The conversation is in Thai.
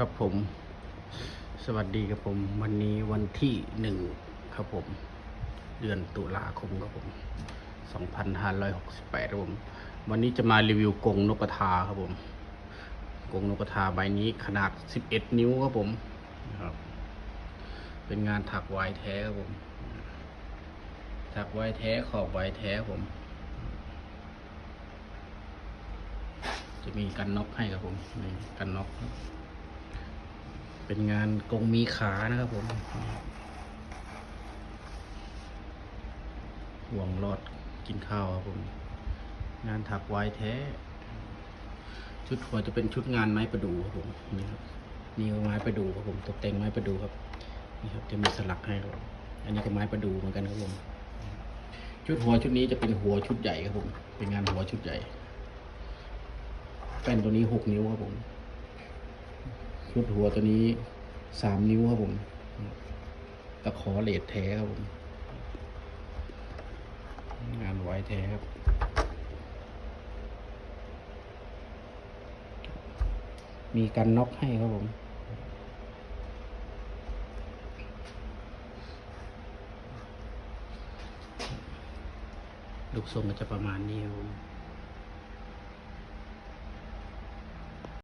ครับผม สวัสดีครับผม วันนี้วันที่หนึ่งครับผม เดือนตุลาคมครับผมสองพันห้าร้อยหกสิบแปดครับผม วันนี้จะมารีวิวกรงนกกระทาครับผมกรงนกกระทาใบนี้ขนาดสิบเอ็ดนิ้วครับผมนะครับ เป็นงานถักไวายแท้ครับผม ถักไวายแท้ขอบไวายแท้ครับผม จะมีกันน็อกให้ครับผมนี่กันน็อกครับ เป็นงานกงมีขานะครับผมห่วงรอดกินข้าวครับผม งานถักไว้แท้ ชุดหัวจะเป็นชุดงานไม้ประดู่ครับผมนี่ครับนี่ก็ไม้ประดู่ครับผมตกแต่งไม้ประดู่ครับนี่ครับจะมีสลักให้ครับอันนี้ก็ไม้ประดู่เหมือนกันครับผม ชุดหัวชุดนี้จะเป็นหัวชุดใหญ่ครับผม เป็นงานหัวชุดใหญ่แป้นตัวนี้หกนิ้วครับผม ชุดหัวตัวนี้สามนิ้วครับผมตะขอเลดแท้ครับผม งานไว้แท้ครับ มีกันน็อกให้ครับผมลูกทรงก็จะประมาณนี้ครับผม